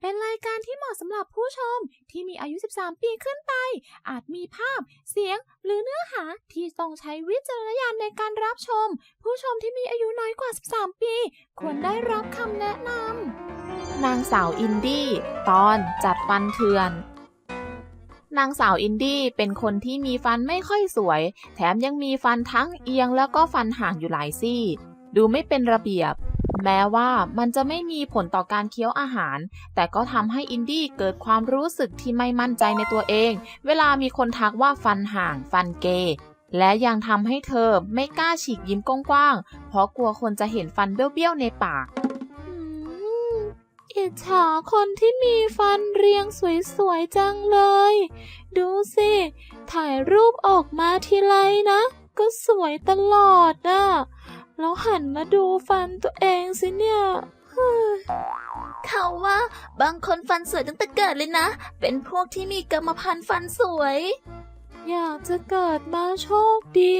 เป็นรายการที่เหมาะสำหรับผู้ชมที่มีอายุ 13 ปีขึ้นไป อาจมีภาพ เสียง หรือเนื้อหาที่ต้องใช้วิจารณญาณในการรับชม ผู้ชมที่มีอายุน้อยกว่า 13 ปี ควรได้รับคำแนะนำ นางสาวอินดี้ ตอนจัดฟันเถื่อนนางสาวอินดี้เป็นคนที่มีฟันไม่ค่อยสวย แถมยังมีฟันทั้งเอียงแล้วก็ฟันห่างอยู่หลายซี่ ดูไม่เป็นระเบียบ แม้ว่ามันจะไม่มีผลต่อการเคี้ยวอาหาร แต่ก็ทำให้อินดี้เกิดความรู้สึกที่ไม่มั่นใจในตัวเอง เวลามีคนทักว่าฟันห่างฟันเกยและยังทำให้เธอไม่กล้าฉีกยิ้มกว้างๆ เพราะกลัวคนจะเห็นฟันเบี้ยวๆในปากอิจฉาคนที่มีฟันเรียงสวยๆจังเลย ดูสิ ถ่ายรูปออกมาทีไรนะ ก็สวยตลอดอะ แล้วหันมาดูฟันตัวเองสิเนี่ยเขาว่าบางคนฟันสวยตั้งแต่เกิดเลยนะ เป็นพวกที่มีกรรมพันธุ์ฟันสวย อยากจะเกิดมาโชคดี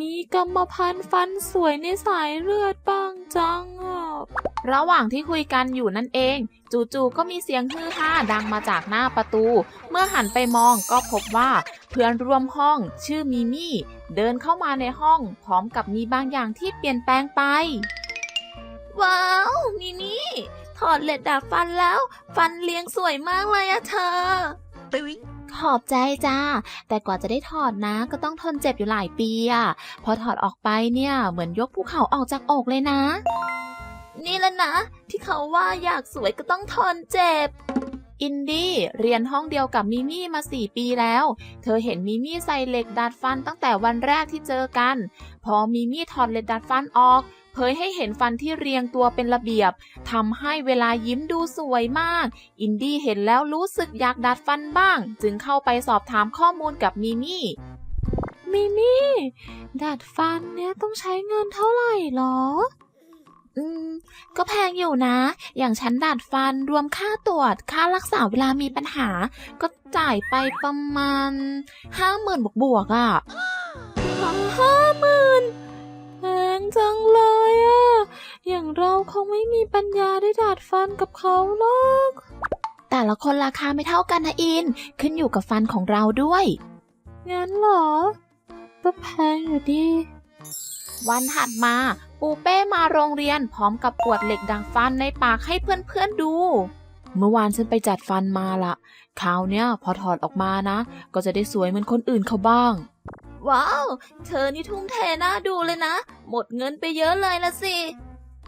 มีกรรมพันธุ์ฟันสวยในสายเลือดบ้างจังอะระหว่างที่คุยกันอยู่นั่นเอง จู่ๆก็มีเสียงฮือฮาดังมาจากหน้าประตู เมื่อหันไปมองก็พบว่าเพื่อนร่วมห้องชื่อมิมี่ เดินเข้ามาในห้องพร้อมกับมีบางอย่างที่เปลี่ยนแปลงไป ว้าวมิมี่ถอดเหล็ดดาดฟันแล้ว ฟันเรียงสวยมากเลยอะเธอขอบใจจ้า แต่กว่าจะได้ถอดนะ ก็ต้องทนเจ็บอยู่หลายปีอะพอถอดออกไปเนี่ย เหมือนยกภูเขาออกจากอกเลยนะ นี่แหละนะ ที่เขาว่าอยากสวยก็ต้องทนเจ็บ อินดี้เรียนห้องเดียวกับมิมี่มา 4 ปีแล้ว เธอเห็นมิมี่ใส่เหล็กดัดฟันตั้งแต่วันแรกที่เจอกัน พอมิมี่ถอดเหล็กดัดฟันออกเผยให้เห็นฟันที่เรียงตัวเป็นระเบียบทำให้เวลายิ้มดูสวยมาก อินดี้เห็นแล้วรู้สึกอยากดัดฟันบ้าง จึงเข้าไปสอบถามข้อมูลกับมิมี่มิมี่ ดัดฟันเนี่ยต้องใช้เงินเท่าไหร่หรอ อืม ก็แพงอยู่นะ อย่างฉันดัดฟันรวมค่าตรวจ ค่ารักษาเวลามีปัญหา ก็จ่ายไปประมาณห้าหมื่นบวกบวกๆอะ่ะห้าหมื่นแพงจังเลยอะ่ะ อย่างเราคงไม่มีปัญญาได้ดัดฟันกับเขาหรอก แต่ละคนราคาไม่เท่ากันนะอิน ขึ้นอยู่กับฟันของเราด้วย งั้นเหรอก็แพงอยู่ดี วันถัดมา ปูเป้มาโรงเรียนพร้อมกับปวดเหล็กดังฟันในปากให้เพื่อนๆดู เมื่อวานฉันไปจัดฟันมาละคราวเนี้ยพอถอดออกมานะ ก็จะได้สวยเหมือนคนอื่นเขาบ้าง ว้าว เธอนี่ทุ่มเทน่าดูเลยนะ หมดเงินไปเยอะเลยละสิ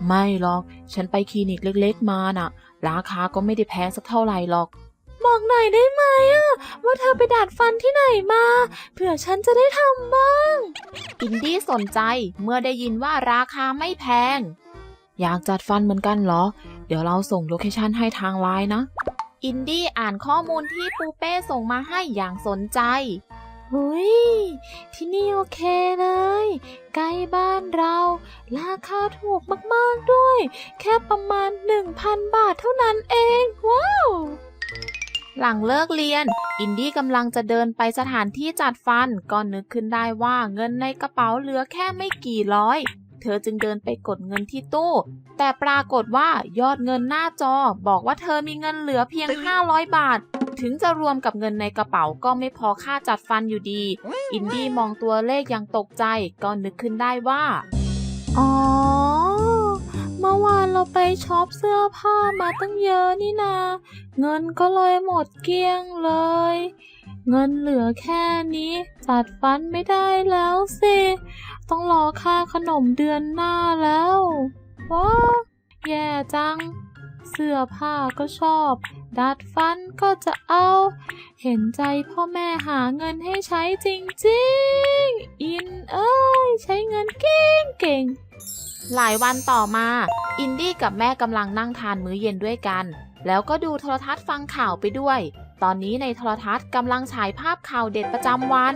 ไม่หรอก ฉันไปคลินิกเล็กๆมาน่ะ ราคาก็ไม่ได้แพงสักเท่าไหร่หรอก บอกหน่อยได้ไหมอะว่าเธอไปดัดฟันที่ไหนมาเผื่อฉันจะได้ทำบ้าง อินดี้สนใจเมื่อได้ยินว่าราคาไม่แพง อยากจัดฟันเหมือนกันเหรอ เดี๋ยวเราส่งโลเคชั่นให้ทางไลน์นะ อินดี้อ่านข้อมูลที่ปูเป้ส่งมาให้อย่างสนใจเฮ้ยที่นี่โอเคเลย ใกล้บ้านเรา ราคาถูกมาก ๆ ด้วย แค่ประมาณ 1,000 บาทเท่านั้นเอง ว้าว หลังเลิกเรียน อินดี้กำลังจะเดินไปสถานที่จัดฟันก็นึกขึ้นได้ว่าเงินในกระเป๋าเหลือแค่ไม่กี่ร้อย เธอจึงเดินไปกดเงินที่ตู้ แต่ปรากฏว่ายอดเงินหน้าจอ บอกว่าเธอมีเงินเหลือเพียง 500 บาท ถึงจะรวมกับเงินในกระเป๋าก็ไม่พอค่าจัดฟันอยู่ดี อินดี้มองตัวเลขอย่างตกใจ ก็นึกขึ้นได้ว่าอ๋อ ไปช็อปเสื้อผ้ามาตั้งเยอะนี่นา เงินก็เลยหมดเกลี้ยงเลย เงินเหลือแค่นี้จัดฟันไม่ได้แล้วสิ ต้องรอค่าขนมเดือนหน้าแล้วว้าแย่จัง เสื้อผ้าก็ชอบ ดัดฟันก็จะเอา เห็นใจพ่อแม่หาเงินให้ใช้จริงๆ อินเอ้ย ใช้เงินเก่งเก่ง หลายวันต่อมา อินดี้กับแม่กำลังนั่งทานมื้อเย็นด้วยกัน แล้วก็ดูโทรทัศน์ฟังข่าวไปด้วย ตอนนี้ในโทรทัศน์กำลังฉายภาพข่าวเด็ดประจำวัน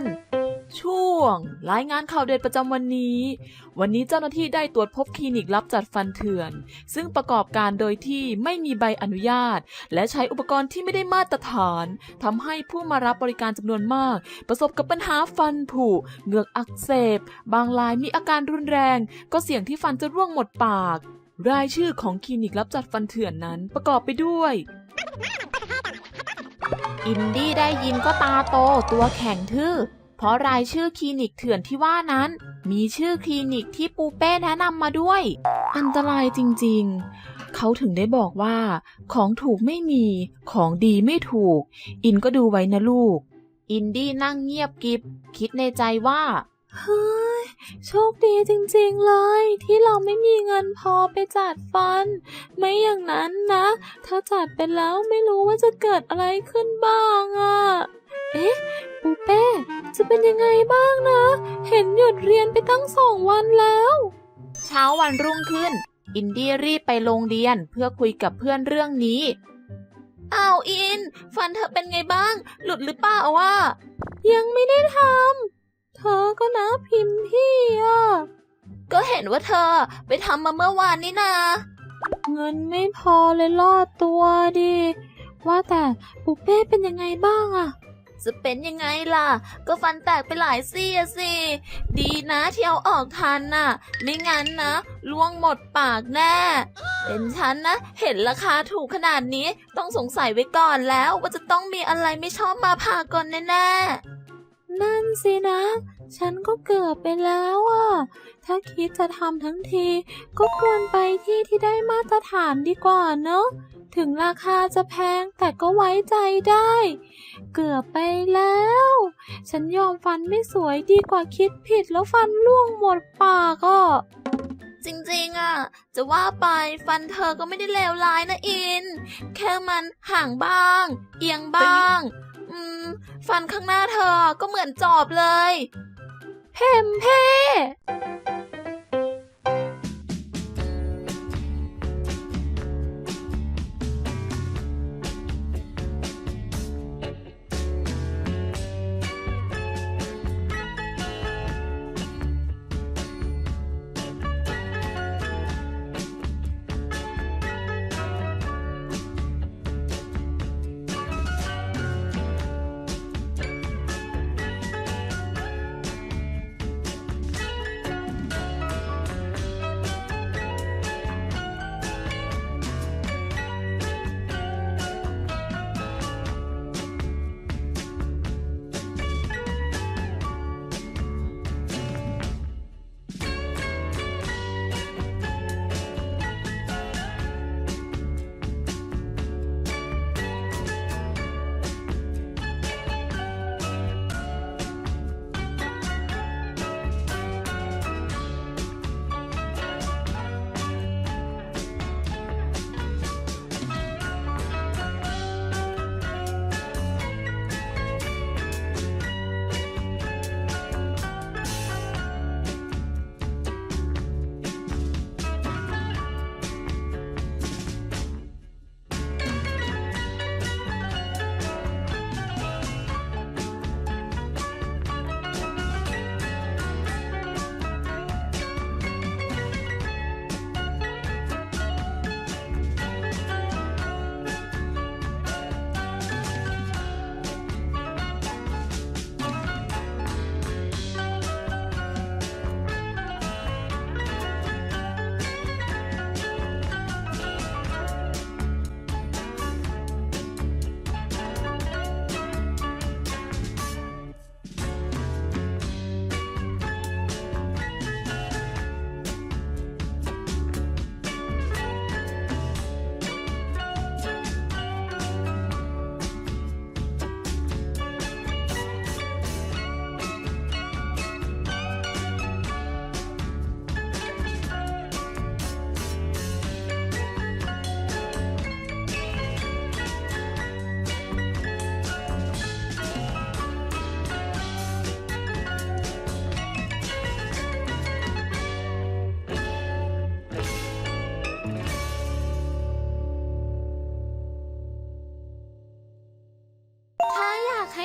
ช่วง รายงานข่าวเด็ดประจำวันนี้ วันนี้เจ้าหน้าที่ได้ตรวจพบคลินิกรับจัดฟันเถื่อน ซึ่งประกอบการโดยที่ไม่มีใบอนุญาต และใช้อุปกรณ์ที่ไม่ได้มาตรฐานทำให้ผู้มารับบริการจำนวนมาก ประสบกับปัญหาฟันผุเหงือกอักเสบ บางรายมีอาการรุนแรง ก็เสี่ยงที่ฟันจะร่วงหมดปาก รายชื่อของคลินิกรับจัดฟันเถื่อนนั้นประกอบไปด้วยอินดี้ได้ยินก็ตาโตตัวแข็งทื่อ เพราะรายชื่อคลินิกเถื่อนที่ว่านั้น มีชื่อคลินิกที่ปูเป้แนะนำมาด้วย อันตรายจริงๆ เขาถึงได้บอกว่า ของถูกไม่มี ของดีไม่ถูก อินก็ดูไว้นะลูก อินดี้นั่งเงียบกิบ คิดในใจว่าเฮ้ยโชคดีจริงๆเลย ที่เราไม่มีเงินพอไปจัดฟัน ไม่อย่างนั้นนะ ถ้าจัดไปแล้วไม่รู้ว่าจะเกิดอะไรขึ้นบ้างอะ่ะ เอ๊ะ ปูเป้ จะเป็นยังไงบ้างนะ เห็นหยุดเรียนไปตั้งสองวันแล้ว เช้าวันรุ่งขึ้น อินดี้รีบไปโรงเรียนเพื่อคุยกับเพื่อนเรื่องนี้ อ้าวอิน ฟันเธอเป็นไงบ้าง หลุดหรือเปล่าวะยังไม่ได้ทำ เธอก็นะพิมพ์พี่อะ ก็เห็นว่าเธอไปทำมาเมื่อวานนี่นา เงินไม่พอเลยรอดตัวดิ ว่าแต่ปูเป้เป็นยังไงบ้างอะ จะเป็นยังไงล่ะ ก็ฟันแตกไปหลายซี่อะสิ ดีนะที่เอาออกทันน่ะ ไม่งั้นนะล่วงหมดปากแน่ เป็นฉันนะ เห็นราคาถูกขนาดนี้ต้องสงสัยไว้ก่อนแล้วว่าจะต้องมีอะไรไม่ชอบมาพากลแน่ๆ นั่นสินะ ฉันก็เกือบไปแล้วอะถ้าคิดจะทำทั้งที ก็ควรไปที่ที่ได้มาตรฐานดีกว่าเนอะ ถึงราคาจะแพงแต่ก็ไว้ใจได้ เกือบไปแล้ว ฉันยอมฟันไม่สวยดีกว่าคิดผิดแล้วฟันร่วงหมดปากอะจริงๆอะ จะว่าไปฟันเธอก็ไม่ได้เลวร้ายนะอิน แค่มันห่างบ้าง เอียงบ้าง อืม ฟันข้างหน้าเธอก็เหมือนจอบเลย เพมเพ่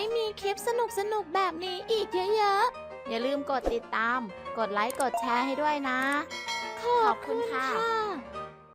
ให้มีคลิปสนุกๆแบบนี้อีกเยอะๆ อย่าลืมกดติดตาม กดไลค์ กดแชร์ให้ด้วยนะ ขอบคุณค่ะ